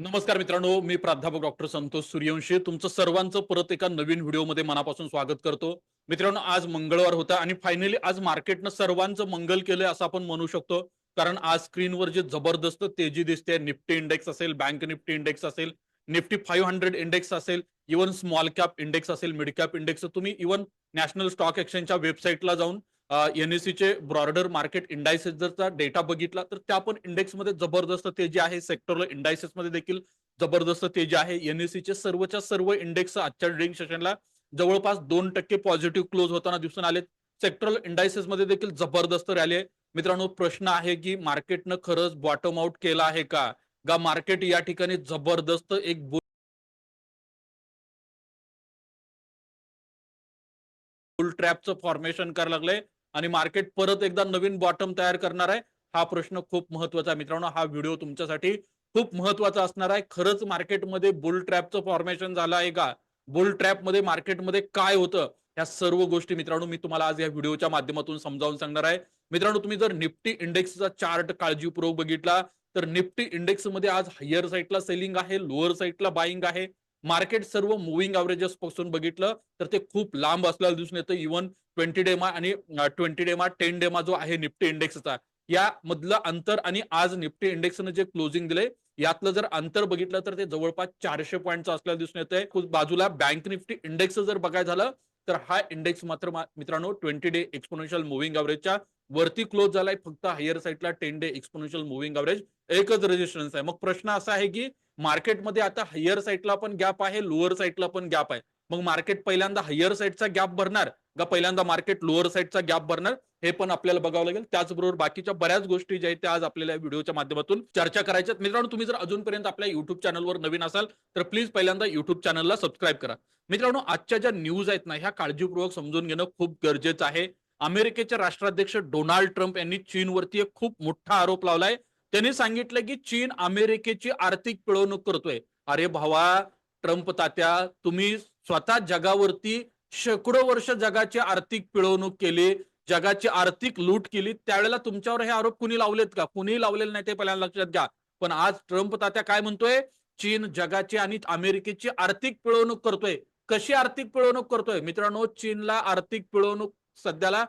नमस्कार मित्रांनो मी प्राध्यापक डॉक्टर संतोष सूर्यवंशी. तुमचं सर्वांचं परत एका नवीन व्हिडिओमध्ये मनापासून स्वागत करतो. मित्रांनो आज मंगळवार होता आणि फायनली आज मार्केटनं सर्वांचं मंगल केलंय असं आपण म्हणू शकतो. कारण आज स्क्रीनवर जे जबरदस्त तेजी दिसते निफ्टी इंडेक्स असेल बँक निफ्टी इंडेक्स असेल निफ्टी फाईव्ह हंड्रेड इंडेक्स असेल इव्हन स्मॉल कॅप इंडेक्स असेल मिड कॅप इंडेक्स तुम्ही इव्हन नॅशनल स्टॉक एक्सचेंजच्या वेबसाईटला जाऊन एनएससीचे ब्रॉडर मार्केट इंडायसेस जरचा डेटा बघितला तर त्या पण इंडेक्समध्ये जबरदस्त तेजी आहे. सेक्टरल इंडायसेस मध्ये देखील जबरदस्त तेजी आहे. एनएससीचे सर्वच्या सर्व इंडेक्स आजच्या ट्रेडिंग सेशनला जवळपास दोन टक्के पॉझिटिव्ह क्लोज होताना दिसून आले सेक्टरल इंडायसेस मध्ये देखील जबरदस्त रॅली आहे. मित्रांनो प्रश्न आहे की मार्केटनं खरंच बॉटम आउट केला आहे का? गा मार्केट या ठिकाणी जबरदस्त एक बुल ट्रॅपचं फॉर्मेशन करायला लागलंय? आणि मार्केट परत एकदा नवीन बॉटम तयार करणार आहे हा प्रश्न खूप महत्त्वाचा आहे. मित्रांनो हा व्हिडिओ तुमच्यासाठी खूप महत्त्वाचा असणार आहे. खरंच मार्केटमध्ये बुल ट्रॅपचं फॉर्मेशन झालं आहे का? बुल ट्रॅपमध्ये मार्केटमध्ये काय होतं? या सर्व गोष्टी मित्रांनो मी तुम्हाला आज या व्हिडिओच्या माध्यमातून समजावून सांगणार आहे. मित्रांनो तुम्ही जर निफ्टी इंडेक्सचा चार्ट काळजीपूर्वक बघितला तर निफ्टी इंडेक्समध्ये आज हायर साईडला सेलिंग आहे लोअर साईडला बाईंग आहे. मार्केट सर्व मुव्हिंग अवरेजेस पासून बघितलं तर ते खूप लांब असल्याला दिसून येतं. इव्हन ट्वेंटी डेमा आणि ट्वेंटी डेमा टेन डेमा जो आहे निफ्टी इंडेक्सचा या मधलं अंतर आणि आज निफ्टी इंडेक्सनं जे क्लोजिंग दिले यातलं जर अंतर बघितलं तर ते जवळपास चारशे पॉईंटचं असल्याला दिसून येतंय. बाजूला बँक निफ्टी इंडेक्स जर बघायचं झालं तर हा इंडेक्स मात्र मित्रांनो ट्वेंटी डे एक्सपोनेन्शियल मुव्हिंग अवरेजच्या वरती क्लोज झालाय. फक्त हायर साईडला ten day exponential moving average एकच रेजिस्टन्स आहे. मग प्रश्न असा आहे की मार्केटमध्ये आता हायर साईडला पण गॅप आहे लोअर साईडला पण गॅप आहे. मग मार्केट पहिल्यांदा हायर साईडचा गॅप भरणार का पहिल्यांदा मार्केट लोअर साईडचा गॅप भरणार हे पण आपल्याला बघावं लागेल. त्याचबरोबर बाकीच्या बऱ्याच गोष्टी ज्या आहेत त्या आज आपल्याला व्हिडिओच्या माध्यमातून चर्चा करायच्या मित्रांनो तुम्ही जर अजूनपर्यंत आपल्या युट्यूब चॅनलवर नवीन असाल तर प्लीज पहिल्यांदा युट्यूब चॅनलला सबस्क्राईब करा. मित्रांनो आजच्या ज्या न्यूज आहेत ना ह्या काळजीपूर्वक समजून घेणं खूप गरजेचं आहे. अमेरिकेचे राष्ट्राध्यक्ष डोनाल्ड ट्रम्प यांनी चीनवरती एक खूप मोठा आरोप लावलाय. त्यांनी सांगितलं की चीन अमेरिकेची आर्थिक पिळवणूक करतोय. अरे भावा ट्रम्प तात्या तुम्ही स्वतः जगावरती शेकडो वर्ष जगाची आर्थिक पिळवणूक केली जगाची आर्थिक लूट केली त्यावेळेला तुमच्यावर हे आरोप कुणी लावलेत का? कुणी लावलेले नाही ते पहिल्यांदा लक्षात घ्या. पण आज ट्रम्प तात्या काय म्हणतोय? चीन जगाची आणि अमेरिकेची आर्थिक पिळवणूक करतोय. कशी आर्थिक पिळवणूक करतोय? मित्रांनो चीनला आर्थिक पिळवणूक सध्याला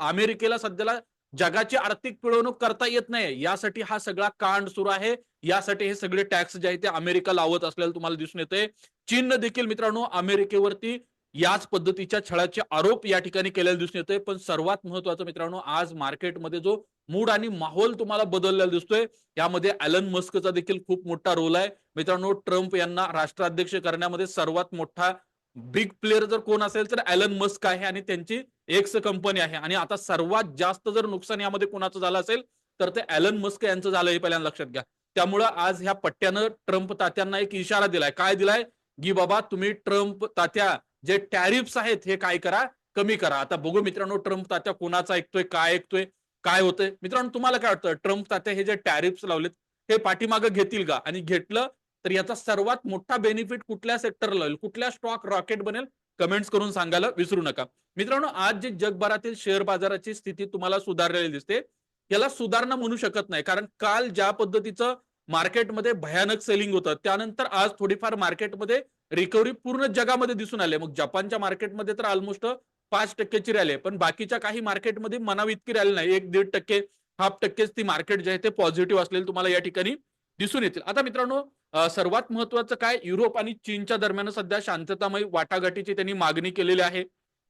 अमेरिकेला सध्याला जगाची आर्थिक पिळवणूक करता येत नाही. यासाठी हा सगळा कांड सुरू आहे. यासाठी हे सगळे टॅक्स जे आहे ते अमेरिका लावत असल्याला तुम्हाला दिसून येते चीननं देखील मित्रांनो अमेरिकेवरती याच पद्धतीच्या छळाचे आरोप या ठिकाणी केलेले दिसून येतोय. पण सर्वात महत्वाचं मित्रांनो आज मार्केटमध्ये जो मूड आणि माहोल तुम्हाला बदललेला दिसतोय यामध्ये अॅलन मस्कचा देखील खूप मोठा रोल आहे. मित्रांनो ट्रम्प यांना राष्ट्राध्यक्ष करण्यामध्ये सर्वात मोठा बिग प्लेअर जर कोण असेल तर अॅलन मस्क आहे आणि त्यांची एक्स कंपनी आहे. आणि आता सर्वात जास्त जर नुकसान यामध्ये कुणाचं झालं असेल तर ते अॅलन मस्क यांचं झालं हे पहिल्यांदा लक्षात घ्या. त्यामुळं आज ह्या पट्ट्यानं ट्रम्प तात्यांना एक इशारा दिलाय. काय दिलाय? की बाबा तुम्ही ट्रम्प तात्या जे टॅरिफ्स आहेत हे काय करा? कमी करा. आता बघू मित्रांनो ट्रम्प तात्या कोणाचा ऐकतोय काय ऐकतोय काय होतंय? मित्रांनो तुम्हाला काय वाटतं? ट्रम्प तात्या हे जे टॅरिफ्स लावलेत हे पाठीमागं घेतील का? आणि घेतलं तर याचा सर्वात मोठा बेनिफिट कुठल्या सेक्टरला होईल? कुठल्या स्टॉक रॉकेट बनेल? कमेंट्स करून सांगायला विसरू नका. मित्रांनो आज जे जगभरातील शेअर बाजाराची स्थिती तुम्हाला सुधारलेली दिसते याला सुधारणा म्हणू शकत नाही. कारण काल ज्या पद्धतीचं मार्केटमध्ये भयानक सेलिंग होतं त्यानंतर आज थोडीफार मार्केटमध्ये रिकव्हरी पूर्ण जगामध्ये दिसून आले. मग जपानच्या मार्केटमध्ये तर ऑलमोस्ट पाच टक्क्याची रॅली पण बाकीच्या काही मार्केटमध्ये मनावी इतकी रॅली नाही. एक दीड टक्के हाफ टक्केच ती मार्केट जे आहे ते पॉझिटिव्ह असलेली तुम्हाला या ठिकाणी दिसून येतील. आता मित्रांनो सर्वात महत्वाचं काय? युरोप आणि चीनच्या दरम्यान सध्या शांततामय वाटाघाटीची त्यांनी मागणी केलेली आहे.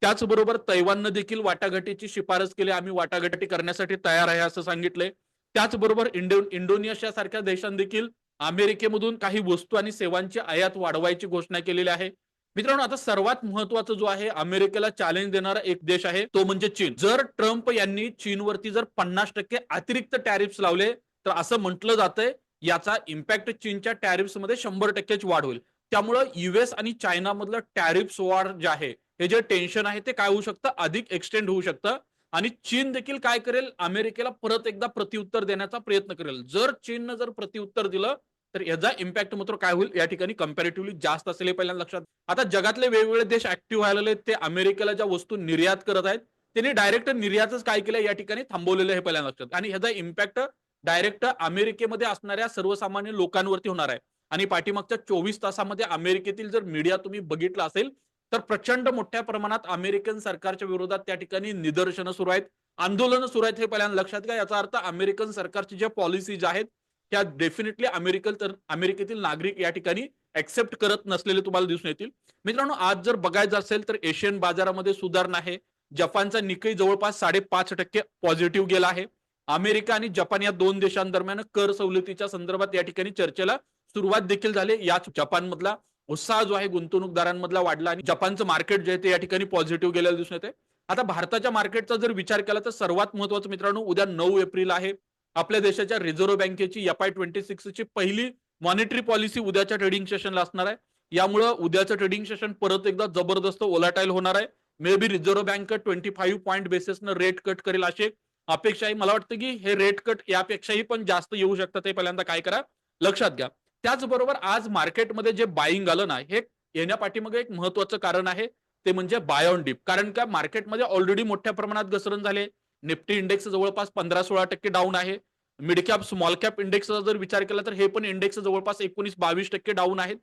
त्याचबरोबर तैवाननं देखील वाटाघाटीची शिफारस केली. आम्ही वाटाघाटी करण्यासाठी तयार आहे असं सांगितलंय. त्याचबरोबर इंडो इंडोनेशिया सारख्या देशांनी देखील अमेरिकेमधून काही वस्तू आणि सेवांची आयात वाढवायची घोषणा केलेली आहे. मित्रांनो आता सर्वात महत्वाचं जो आहे अमेरिकेला चॅलेंज देणारा एक देश आहे तो म्हणजे चीन. जर ट्रम्प यांनी चीनवरती जर पन्नास टक्के अतिरिक्त टॅरिफ्स लावले तर असं म्हटलं जातंय याचा इम्पॅक्ट चीनच्या टॅरिफ्समध्ये शंभर टक्क्याची वाढ होईल. त्यामुळं युएस आणि चायना मधलं टॅरिफ्स वॉर जे आहे हे जे टेन्शन आहे ते काय होऊ शकतं? अधिक एक्सटेंड होऊ शकतं. आणि चीन देखील काय करेल? अमेरिकेला परत एकदा प्रत्युत्तर देण्याचा प्रयत्न करेल. जर चीननं जर प्रत्युत्तर दिलं तर याचा इम्पॅक्ट मात्र काय होईल? या ठिकाणी कम्पॅरेटिव्हली जास्त असेल हे पहिल्यांदा लक्षात. आता जगातले वेगवेगळे देश ऍक्टिव्ह व्हायला ते अमेरिकेला ज्या वस्तू निर्यात करत आहेत त्यांनी डायरेक्ट निर्यातच काय केलं या ठिकाणी थांबवलेलं हे पहिल्यांदा लक्षात. आणि ह्याचा इम्पॅक्ट डायरेक्ट अमेरिकेमध्ये असणाऱ्या सर्वसामान्य लोकांवरती होणार आहे. आणि पाठीमागच्या चोवीस तासामध्ये अमेरिकेतील जर मीडिया तुम्ही बघितला असेल तर प्रचंड मोठ्या प्रमाणात अमेरिकन सरकारच्या विरोधात त्या ठिकाणी निदर्शनं सुरू आहेत. आंदोलनं सुरू आहेत हे पहिल्यांदा लक्षात घ्या. याचा अर्थ अमेरिकन सरकारची ज्या पॉलिसीज आहेत त्या डेफिनेटली अमेरिकन तर अमेरिकेतील नागरिक या ठिकाणी ऍक्सेप्ट करत नसलेले तुम्हाला दिसून येतील. मित्रांनो आज जर बघायचं असेल तर एशियन बाजारामध्ये सुधारणा आहे. जपानचा निकई जवळपास साडेपाच टक्के पॉझिटिव्ह गेला आहे. अमेरिका आणि जपान या दोन देशांदरम्यान कर सवलतीच्या संदर्भात या ठिकाणी चर्चेला सुरुवात देखील झाली. याच जपानमधला उत्साह जो आहे गुंतवणूकदारांमधला वाढला आणि जपानचं मार्केट जे आहे ते या ठिकाणी पॉझिटिव्ह गेलेलं दिसून येते आता भारताच्या मार्केटचा जर विचार केला तर सर्वात महत्वाचं मित्रांनो उद्या नऊ एप्रिल आहे. आपल्या देशाच्या रिझर्व्ह बँकेची एफ आय ट्वेंटी सिक्सची पहिली मॉनिटरी पॉलिसी उद्याच्या ट्रेडिंग सेशनला असणार आहे. यामुळं उद्याचं ट्रेडिंग सेशन परत एकदा जबरदस्त ओलाटाईल होणार आहे. Maybe reserve bank twenty five point बेसिसनं rate cut करेल अशी एक अपेक्षा आहे मला वाटतं की हे रेट कट यापेक्षाही पण जास्त येऊ शकतं ते पहिल्यांदा काय करा? लक्षात घ्या. त्याचबरोबर आज मार्केटमध्ये जे बाईंग आलं ना हे येण्यापाठीमागे एक महत्वाचं कारण आहे. ते म्हणजे बाय ऑन डीप कारण का? मार्केटमध्ये ऑलरेडी मोठ्या प्रमाणात घसरण झाले निफ्टी इंडेक्स जवळपास पंधरा सोळा टक्के डाऊन आहे. मिड कॅप स्मॉल कॅप इंडेक्सचा जर विचार केला तर हे पण इंडेक्स जवळपास एकोणीस बावीस टक्के डाऊन आहेत.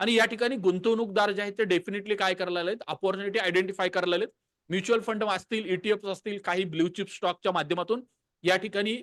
आणि या ठिकाणी गुंतवणूकदार जे आहेत ते डेफिनेटली काय करायला आहेत अपॉर्च्युनिटी आयडेंटिफाय करायला आहेत म्युच्युअल फंड असतील ईटीएफ असतील काही ब्ल्यू चिप स्टॉकच्या माध्यमातून या ठिकाणी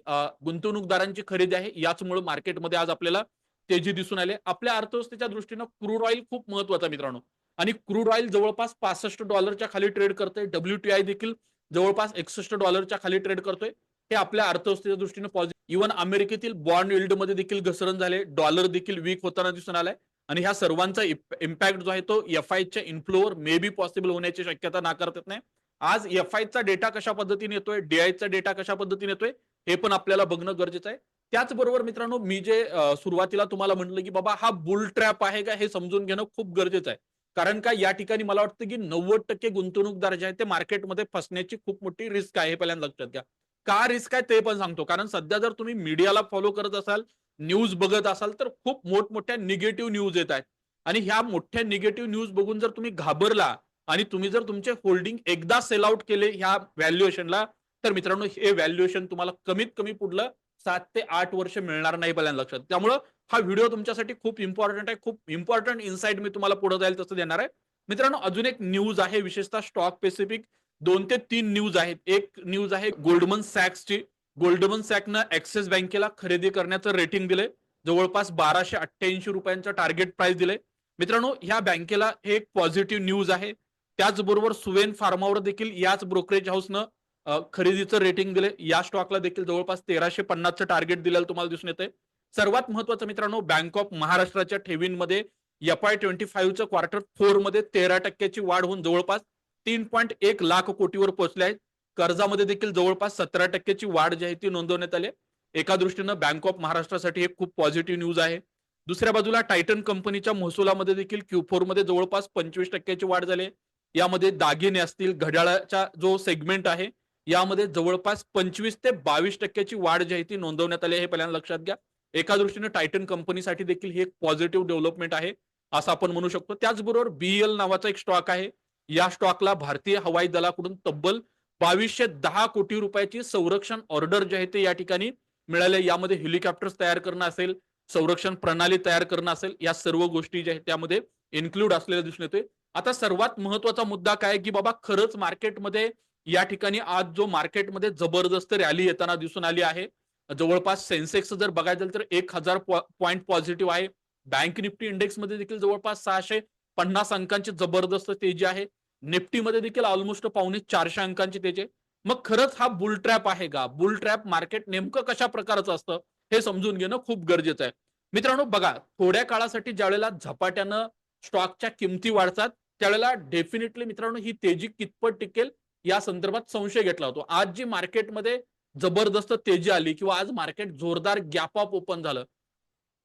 गुंतवणूकदारांची खरेदी आहे. याचमुळे मार्केटमध्ये आज आपल्याला तेजी दिसून आले आपल्या अर्थव्यवस्थेच्या दृष्टीनं क्रूड ऑइल खूप महत्त्वाचा मित्रांनो. आणि क्रूड ऑइल जवळपास पासष्ट डॉलरच्या खाली ट्रेड करतोय. डब्ल्यूटीआय देखील जवळपास एकसष्ट डॉलरच्या खाली ट्रेड करतोय. हे आपल्या अर्थव्यवस्थेच्या दृष्टीने पॉझिटिव्ह. इव्हन अमेरिकेतील बॉन्डमध्ये देखील घसरण झाले डॉलर देखील वीक होताना दिसून आलाय. आणि ह्या सर्वांचा इम्पॅक्ट जो आहे तो एफ आयच्या इन्फ्लोवर मे बी पॉसिबल होण्याची शक्यता नाकारत नाही. आज एफ आयचा डेटा कशा पद्धतीने येतोय डीआयचा डेटा कशा पद्धतीने येतोय हे पण आपल्याला बघणं गरजेचं आहे. त्याचबरोबर मित्रांनो मी जे सुरुवातीला तुम्हाला म्हटलं की बाबा हा बुल ट्रॅप आहे का हे समजून घेणं खूप गरजेचं आहे. कारण का या ठिकाणी मला वाटतं की नव्वद टक्के गुंतवणूकदार जे आहेत ते मार्केटमध्ये फसण्याची खूप मोठी रिस्क आहे हे पहिल्यांदा लक्षात घ्या. का रिस्क आहे ते पण सांगतो. कारण सध्या जर तुम्ही मीडियाला फॉलो करत असाल न्यूज बघत असाल तर खूप मोठमोठ्या निगेटिव्ह न्यूज येत आहेत. आणि ह्या मोठ्या निगेटिव्ह न्यूज बघून जर तुम्ही घाबरला आणि तुम्ही जर तुमचे होल्डिंग एकदा सेल आउट केले ह्या व्हॅल्युएशनला तर मित्रांनो हे व्हॅल्युएशन तुम्हाला कमीत कमी पुढलं सात ते आठ वर्ष मिळणार नाही पहिल्यांदा लक्षात. त्यामुळं हा व्हिडिओ तुमच्यासाठी खूप इम्पॉर्टंट आहे. खूप इम्पॉर्टंट इन्साइट मी तुम्हाला पुढे जाईल तसं देणार आहे. मित्रांनो अजून एक न्यूज आहे विशेषतः स्टॉक स्पेसिफिक दोन ते तीन न्यूज आहेत. एक न्यूज आहे गोल्डमन सॅक्सची गोल्डमन सॅकनं ऍक्सिस बँकेला खरेदी करण्याचं रेटिंग दिले जवळपास बाराशे अठ्ठ्याऐंशी रुपयांचं टार्गेट प्राइस दिले मित्रांनो ह्या बँकेला हे एक पॉझिटिव्ह न्यूज आहे. त्याचबरोबर सुवेन फार्मावर देखील याच ब्रोकरेज हाऊसनं खरेदीचं रेटिंग दिले या स्टॉकला देखील जवळपास तेराशे पन्नासचं टार्गेट दिलेलं तुम्हाला दिसून येते सर्वात महत्वाचं मित्रांनो बँक ऑफ महाराष्ट्राच्या ठेवींमध्ये एफ आय ट्वेंटी फाईव्हचं क्वार्टर फोरमध्ये तेरा टक्क्याची वाढ होऊन जवळपास तीन पॉईंट एक लाख कोटीवर पोहोचले आहेत कर्जामध्ये देखील जवळपास सतरा टक्क्याची वाढ जी आहे ती नोंदवण्यात आली एका दृष्टीनं बँक ऑफ महाराष्ट्रासाठी हे खूप पॉझिटिव्ह न्यूज आहे. दुसऱ्या बाजूला टायटन कंपनीच्या महसुलामध्ये देखील क्यू फोरमध्ये जवळपास पंचवीस टक्क्याची वाढ झाली यामध्ये दागिने असतील घड्याळाचा जो सेगमेंट आहे यामध्ये जवळपास पंचवीस ते बावीस टक्क्याची वाढ जी आहे ती नोंदवण्यात आली हे पहिल्यांदा लक्षात घ्या. एका दृष्टीने टायटन कंपनीसाठी देखील ही एक पॉझिटिव्ह डेव्हलपमेंट आहे असं आपण म्हणू शकतो. त्याचबरोबर बीएल नावाचा एक स्टॉक आहे. या स्टॉकला भारतीय हवाई दलाकडून तब्बल बावीसशे दहा कोटी रुपयाची संरक्षण ऑर्डर जे आहे ते या ठिकाणी मिळाले. यामध्ये हेलिकॉप्टर्स तयार करणं असेल संरक्षण प्रणाली तयार करणं असेल या सर्व गोष्टी ज्या आहेत त्यामध्ये इन्क्लूड असलेल्या दिसून येते आता सर्वात महत्त्वाचा मुद्दा काय की बाबा खरंच मार्केटमध्ये या ठिकाणी आज जो मार्केटमध्ये जबरदस्त रॅली येताना दिसून आली आहे. जवळपास सेन्सेक्स जर बघायचं झालं तर एक हजार पॉईंट पॉझिटिव्ह आहे. बँक निफ्टी इंडेक्समध्ये देखील जवळपास सहाशे पन्नास अंकांची जबरदस्त तेजी आहे. निफ्टीमध्ये देखील ऑलमोस्ट पावणे चारशे अंकांची त्याचे मग खरंच हा बुल ट्रॅप आहे का? बुल ट्रॅप मार्केट नेमकं कशा प्रकारचं असतं? हे समजून घेणं खूप गरजेचं आहे. मित्रांनो बघा थोड्या काळासाठी ज्यावेळेला झपाट्यानं स्टॉकच्या किमती वाढतात त्यावेळेला डेफिनेटली मित्रांनो ही तेजी कितपत टिकेल या संदर्भात संशय घेतला होतो. आज जी मार्केटमध्ये जबरदस्त तेजी आली किंवा आज मार्केट जोरदार गॅप ऑफ ओपन झालं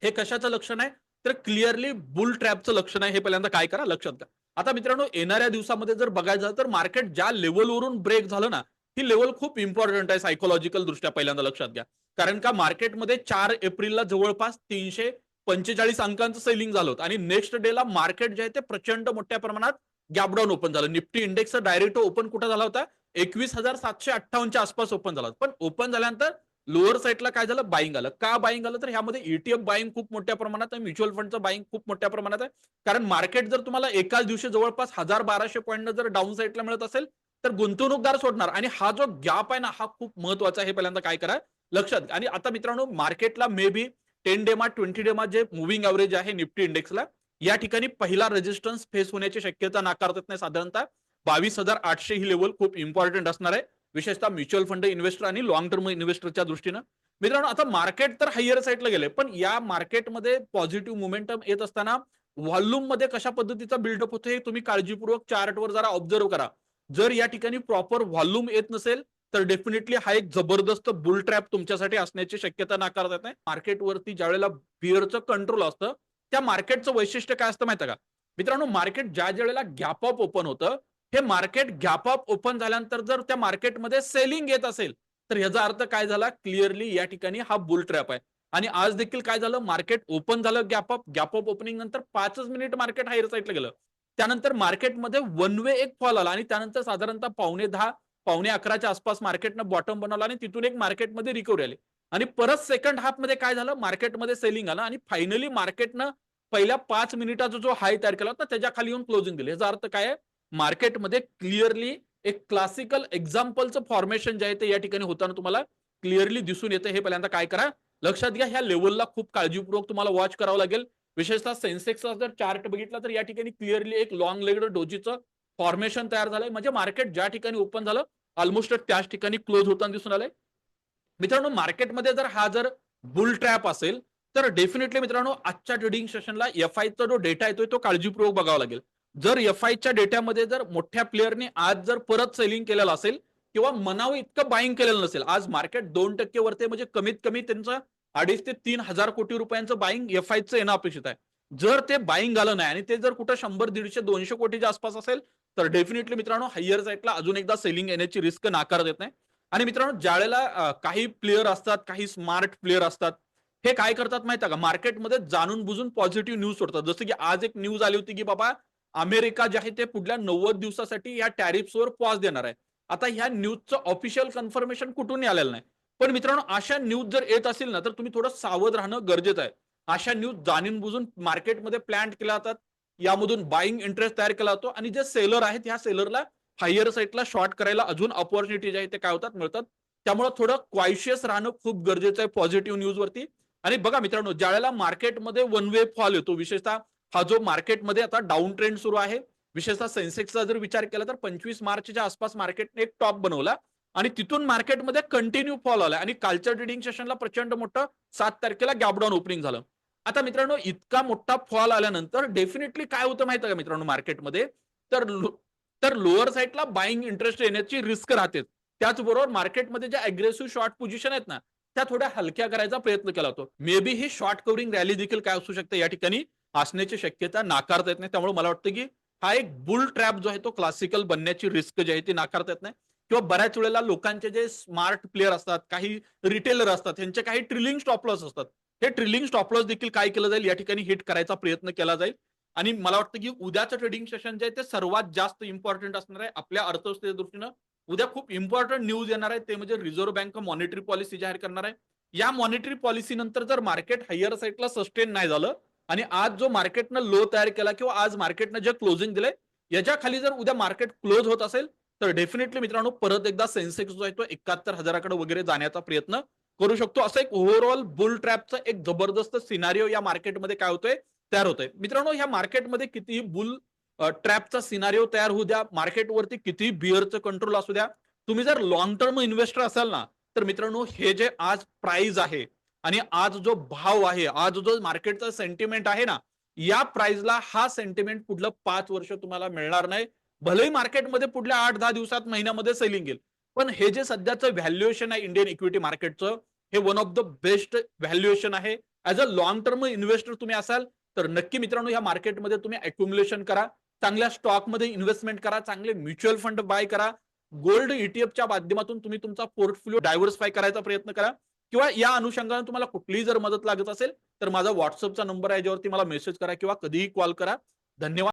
हे कशाचं लक्षण आहे? तर क्लिअरली बुल ट्रॅपचं लक्षण आहे हे पहिल्यांदा काय करा? लक्षात घ्या. आता मित्रांनो येणाऱ्या दिवसामध्ये जर बघायचं झालं तर मार्केट ज्या लेवलवरून ब्रेक झालं ना ही लेवल खूप इम्पॉर्टंट आहे सायकोलॉजिकल दृष्ट्या पहिल्यांदा लक्षात घ्या. कारण का मार्केटमध्ये चार एप्रिलला जवळपास तीनशे पंचेचाळीस अंकांचं सेलिंग झालं होतं. आणि नेक्स्ट डेला मार्केट जे आहे ते प्रचंड मोठ्या प्रमाणात गॅपडाऊन ओपन झालं. निफ्टी इंडेक्स डायरेक्ट ओपन कुठं झाला होता? एकवीस हजार सातशे अठ्ठावन्नच्या आसपास ओपन झाला पण ओपन झाल्यानंतर लोअर साईडला काय झालं? बाईंग आलं. का बाईंग आलं? तर ह्यामध्ये ईटीएफ बाईंग खूप मोठ्या प्रमाणात आहे. म्युच्युअल फंडचं बाईंग खूप मोठ्या प्रमाणात आहे. कारण मार्केट जर तुम्हाला एकाच दिवशी जवळपास हजार बाराशे पॉईंट जर डाऊन साईडला मिळत असेल तर गुंतवणूकदार सोडणार. आणि हा जो गॅप आहे ना हा खूप महत्त्वाचा आहे. हे पहिल्यांदा काय करा? लक्षात आणि आता मित्रांनो मार्केटला मे बी टेन डेमा ट्वेंटी डेमा जे मुव्हिंग ॲव्हरेज आहे निफ्टी इंडेक्सला या ठिकाणी पहिला रेजिस्टन्स फेस होण्याची शक्यता नाकारता नाही साधारणतः. बावीस हजार आठशे ही लेवल खूप इम्पॉर्टंट असणार आहे. विशेषतः म्युच्युअल फंड इन्व्हेस्टर आणि लॉंग टर्म इन्व्हेस्टरच्या दृष्टीनं. मित्रांनो आता मार्केट तर हायर साईडला गेले पण या मार्केटमध्ये पॉझिटिव्ह मोमेंटम येत असताना व्हॉल्यूममध्ये कशा पद्धतीचा बिल्डअप होतो हे तुम्ही काळजीपूर्वक चार्टवर जरा ऑब्झर्व करा. जर या ठिकाणी प्रॉपर व्हॉल्यूम येत नसेल तर डेफिनेटली हा एक जबरदस्त बुल ट्रॅप तुमच्यासाठी असण्याची शक्यता नाकारता येत नाही मार्केटवरती ज्या वेळेला बिअरचं कंट्रोल असतं त्या मार्केटचं वैशिष्ट्य काय असतं माहिती का? मित्रांनो मार्केट ज्या ज्या वेळेला गॅप अप ओपन होतं हे मार्केट गॅप अप ओपन झाल्यानंतर जर त्या मार्केटमध्ये सेलिंग येत असेल तर याचा अर्थ काय झाला? क्लिअरली या ठिकाणी हा बुल ट्रॅप आहे. आणि आज देखील काय झालं? मार्केट ओपन झालं gap up gap up opening नंतर पाचच मिनिट मार्केट हायर साईडला गेलं. त्यानंतर मार्केटमध्ये वन वे एक फॉल आला आणि त्यानंतर साधारणतः पावणे दहा पावणे अकराच्या आसपास मार्केटनं बॉटम बनवला आणि तिथून एक मार्केटमध्ये रिकव्हरी आली. आणि परत सेकंड हाफमध्ये काय झालं? मार्केटमध्ये सेलिंग आलं आणि फायनली मार्केटनं पहिल्या पाच मिनिटाचा जो हाय तयार केला होता त्याच्याखाली येऊन क्लोजिंग दिली. याचा अर्थ काय आहे? मार्केटमध्ये क्लिअरली एक क्लासिकल एक्झाम्पलचं फॉर्मेशन जे आहे ते या ठिकाणी होताना तुम्हाला क्लिअरली दिसून येतं. हे पहिल्यांदा काय करा लक्षात घ्या ह्या लेवलला खूप काळजीपूर्वक तुम्हाला वॉच करावं लागेल. विशेषतः सेन्सेक्सचा जर चार्ट बघितला तर या ठिकाणी क्लिअरली एक लॉंग लेगड डोजीचं फॉर्मेशन तयार झालंय. म्हणजे मार्केट ज्या ठिकाणी ओपन झालं ऑलमोस्ट त्याच ठिकाणी क्लोज होताना दिसून आलंय. मित्रांनो मार्केटमध्ये जर हा जर बुल ट्रॅप असेल तर डेफिनेटली मित्रांनो आजच्या ट्रेडिंग सेशनला एफ आयचा जो डेटा येतोय तो काळजीपूर्वक बघावा लागेल. जर एफ आयच्या डेटामध्ये जर मोठ्या प्लेअरने आज जर परत सेलिंग केलेलं असेल किंवा मनावं इतकं बाईंग केलेलं नसेल आज मार्केट दोन टक्के वरते म्हणजे कमीत कमी त्यांचं अडीच ते तीन हजार कोटी रुपयांचं बाईंग एफ आयचं येणं अपेक्षित आहे. जर ते बाईंग आलं नाही आणि ते जर कुठं शंभर दीडशे दोनशे कोटीच्या आसपास असेल तर डेफिनेटली मित्रांनो हायर साईडला अजून एकदा सेलिंग येण्याची रिस्क नाकारत येत नाही. आणि मित्रांनो ज्यावेळेला काही प्लेअर असतात काही स्मार्ट प्लेअर असतात हे काय करतात माहिती आहे का? मार्केटमध्ये जाणून बुजून पॉझिटिव्ह न्यूज सोडतात. जसं की आज एक न्यूज आली होती की बाबा अमेरिका जे आहे ते पुढल्या नव्वद दिवसासाठी या टॅरिफ्सवर पॉज देणार आहे. आता ह्या न्यूजचं ऑफिशियल कन्फर्मेशन कुठूनही आलेलं नाही. पण मित्रांनो अशा न्यूज जर येत असेल ना तर तुम्ही थोडं सावध राहणं गरजेचं आहे. अशा न्यूज जाणून बुजून मार्केटमध्ये प्लॅन्ट केल्या जातात. यामधून बाईंग इंटरेस्ट तयार केला जातो. आणि जे सेलर आहेत ह्या सेलरला हायर साईटला शॉर्ट करायला अजून ऑपॉर्च्युनिटी जे आहे ते काय होतात मिळतात. त्यामुळे थोडं क्वायशियस राहणं खूप गरजेचं आहे पॉझिटिव्ह न्यूजवरती आणि बघा मित्रांनो ज्यावेळेला मार्केटमध्ये वन वे फॉल येतो विशेषतः हा जो मार्केटमध्ये आता डाऊन ट्रेंड सुरू आहे विशेषतः सेन्सेक्सचा जर विचार केला तर पंचवीस मार्चच्या आसपास मार्केटने एक टॉप बनवला आणि तिथून मार्केटमध्ये कंटिन्यू फॉल आला आणि कालच्या ट्रेडिंग सेशनला प्रचंड मोठं सात तारखेला गॅपडाऊन ओपनिंग झालं. आता मित्रांनो इतका मोठा फॉल आल्यानंतर डेफिनेटली काय होतं माहिती का मित्रांनो मार्केटमध्ये तर तर लोअर साईडला बाईंग इंटरेस्ट येण्याची रिस्क राहते त्याचबरोबर मार्केटमध्ये ज्या अग्रेसिव्ह शॉर्ट पोझिशन आहेत ना त्या थोड्या हलक्या करायचा प्रयत्न केला होतो. मे बी ही शॉर्ट कव्हरिंग रॅली देखील काय असू शकते या ठिकाणी? असण्याची शक्यता नाकारता येत नाही. त्यामुळे मला वाटतं की हा एक बुल ट्रॅप जो आहे तो क्लासिकल बनण्याची रिस्क जी आहे ती नाकारता येत नाही. किंवा बऱ्याच वेळेला लोकांचे जे स्मार्ट प्लेअर असतात काही रिटेलर असतात त्यांचे काही ट्रिलिंग स्टॉपलॉस असतात. हे ट्रिलिंग स्टॉपलॉस देखील काय केलं जाईल? या ठिकाणी हिट करायचा प्रयत्न केला जाईल. आणि मला वाटतं की उद्याचं ट्रेडिंग सेशन जे आहे ते सर्वात जास्त इम्पॉर्टंट असणार आहे. आपल्या अर्थव्यवस्थेच्या दृष्टीनं उद्या खूप इम्पॉर्टंट न्यूज येणार आहे. ते म्हणजे रिझर्व्ह बँक मॉनिटरी पॉलिसी जाहीर करणार आहे. या मॉनिटरी पॉलिसी नंतर जर मार्केट हायर साईडला सस्टेन नाही झालं आणि आज जो मार्केटनं लो तयार केला किंवा आज मार्केटनं जे क्लोजिंग दिलंय याच्या खाली जर उद्या मार्केट क्लोज होत असेल तर डेफिनेटली मित्रांनो परत एकदा सेन्सेक्स जो आहे तो एकाहत्तर हजाराकडे वगैरे जाण्याचा प्रयत्न करू शकतो. असं एक ओव्हरऑल बुल ट्रॅपचं एक जबरदस्त सिनारिओ या मार्केटमध्ये काय होतोय? तयार होतोय. मित्रांनो या मार्केटमध्ये कितीही बुल ट्रॅपचा सिनारिओ तयार होऊ द्या मार्केटवरती कितीही बिअरचं कंट्रोल असू द्या तुम्ही जर लॉंग टर्म इन्व्हेस्टर असाल ना तर मित्रांनो हे जे आज प्राइस आहे आणि आज जो भाव आहे आज जो मार्केटचा सेंटिमेंट आहे ना या प्राइसला हा सेंटिमेंट पुढलं पाच वर्ष तुम्हाला मिळणार नाही. भलेही मार्केटमध्ये पुढल्या आठ दहा दिवसात महिन्यामध्ये सेलिंग येईल. पण हे जे सध्याचं व्हॅल्युएशन आहे इंडियन इक्विटी मार्केटचं हे one of the best valuation आहे. As a long term investor तुम्ही असाल तर नक्की मित्रांनो या मार्केटमध्ये तुम्ही अक्युम्युलेशन करा. चांगल्या स्टॉकमध्ये इन्व्हेस्टमेंट करा. चांगले म्युच्युअल फंड बाय करा. गोल्ड ईटीएफच्या माध्यमातून तुम्ही तुमचा पोर्टफोलिओ डायव्हर्सिफाय करायचा प्रयत्न करा. किंवा या अनुषंगाने तुम्हाला कुठलीही जर मदत लागत असेल तर माझा व्हॉट्सअपचा नंबर आहे ज्यावरती मला मेसेज करा किंवा कधीही कॉल करा. धन्यवाद.